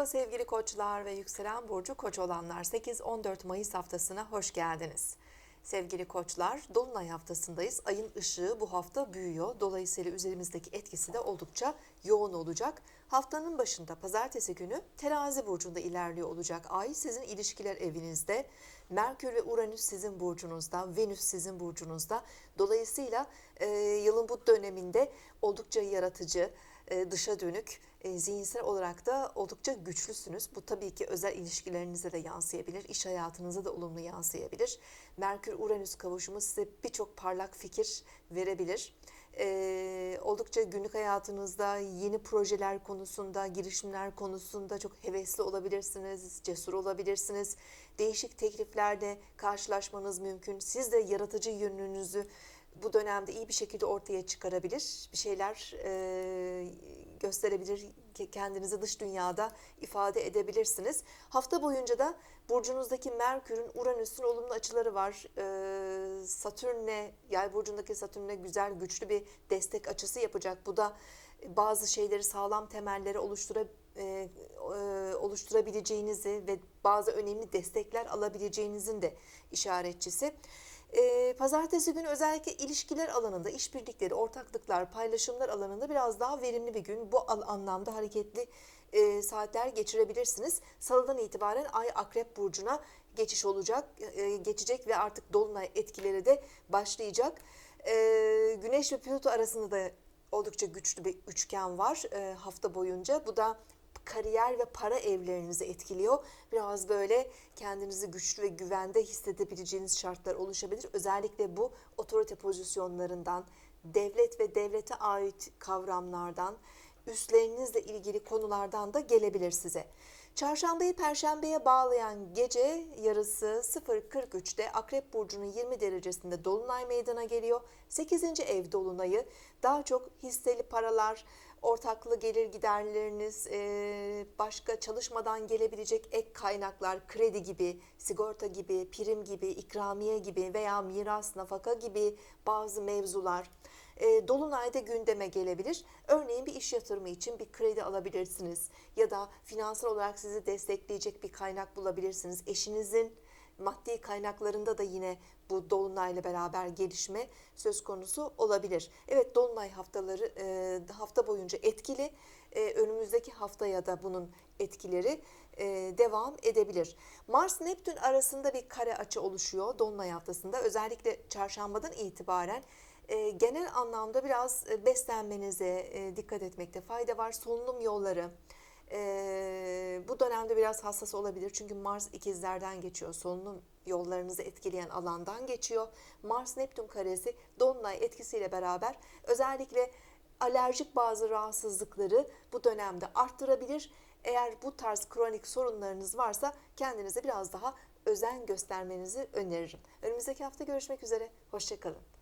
Merhaba sevgili koçlar ve yükselen burcu koç olanlar 8-14 Mayıs haftasına hoş geldiniz. Sevgili koçlar, Dolunay haftasındayız. Ayın ışığı bu hafta büyüyor. Dolayısıyla üzerimizdeki etkisi de oldukça yoğun olacak. Haftanın başında pazartesi günü terazi burcunda ilerliyor olacak. Ay sizin ilişkiler evinizde. Merkür ve Uranüs sizin burcunuzda. Venüs sizin burcunuzda. Dolayısıyla e, yılın bu döneminde oldukça yaratıcı, dışa dönük, e, zihinsel olarak da oldukça güçlüsünüz. Bu tabii ki özel ilişkilerinize de yansıyabilir, iş hayatınıza da olumlu yansıyabilir. Merkür-Uranüs kavuşumu size birçok parlak fikir verebilir. E, oldukça günlük hayatınızda yeni projeler konusunda, girişimler konusunda çok hevesli olabilirsiniz, cesur olabilirsiniz. Değişik tekliflerle karşılaşmanız mümkün. Siz de yaratıcı yönünüzü bu dönemde iyi bir şekilde ortaya çıkarabilir, bir şeyler e, gösterebilir, kendinizi dış dünyada ifade edebilirsiniz. Hafta boyunca da burcunuzdaki Merkür'ün, Uranüs'ün olumlu açıları var. E, Satürn'e, yay burcundaki Satürn'e güzel, güçlü bir destek açısı yapacak. Bu da bazı şeyleri sağlam temelleri oluştura, e, e, oluşturabileceğinizi ve bazı önemli destekler alabileceğinizin de işaretçisi. E, pazartesi günü özellikle ilişkiler alanında, işbirlikleri, ortaklıklar, paylaşımlar alanında biraz daha verimli bir gün. Bu anlamda hareketli e, saatler geçirebilirsiniz. Salıdan itibaren Ay Akrep Burcu'na geçiş olacak, e, geçecek ve artık Dolunay etkileri de başlayacak. E, Güneş ve Plüto arasında da oldukça güçlü bir üçgen var e, hafta boyunca. Bu da kariyer ve para evlerinizi etkiliyor. Biraz böyle kendinizi güçlü ve güvende hissedebileceğiniz şartlar oluşabilir. Özellikle bu otorite pozisyonlarından, devlet ve devlete ait kavramlardan, üstlerinizle ilgili konulardan da gelebilir size. Çarşambayı perşembeye bağlayan gece yarısı 0.43'te Akrep Burcu'nun 20 derecesinde Dolunay meydana geliyor. 8. ev Dolunay'ı daha çok hisseli paralar, ortaklı gelir giderleriniz, başka çalışmadan gelebilecek ek kaynaklar, kredi gibi, sigorta gibi, prim gibi, ikramiye gibi veya miras, nafaka gibi bazı mevzular e, Dolunay'da gündeme gelebilir. Örneğin bir iş yatırımı için bir kredi alabilirsiniz ya da finansal olarak sizi destekleyecek bir kaynak bulabilirsiniz. Eşinizin maddi kaynaklarında da yine bu dolunayla beraber gelişme söz konusu olabilir. Evet dolunay haftaları e, hafta boyunca etkili. E, önümüzdeki haftaya da bunun etkileri e, devam edebilir. Mars Neptün arasında bir kare açı oluşuyor dolunay haftasında. Özellikle çarşambadan itibaren e, genel anlamda biraz beslenmenize e, dikkat etmekte fayda var. Solunum yolları e, bu dönemde biraz hassas olabilir. Çünkü Mars ikizlerden geçiyor. Solunum yollarınızı etkileyen alandan geçiyor. Mars Neptün karesi Dolunay etkisiyle beraber özellikle alerjik bazı rahatsızlıkları bu dönemde arttırabilir. Eğer bu tarz kronik sorunlarınız varsa kendinize biraz daha özen göstermenizi öneririm. Önümüzdeki hafta görüşmek üzere. Hoşçakalın.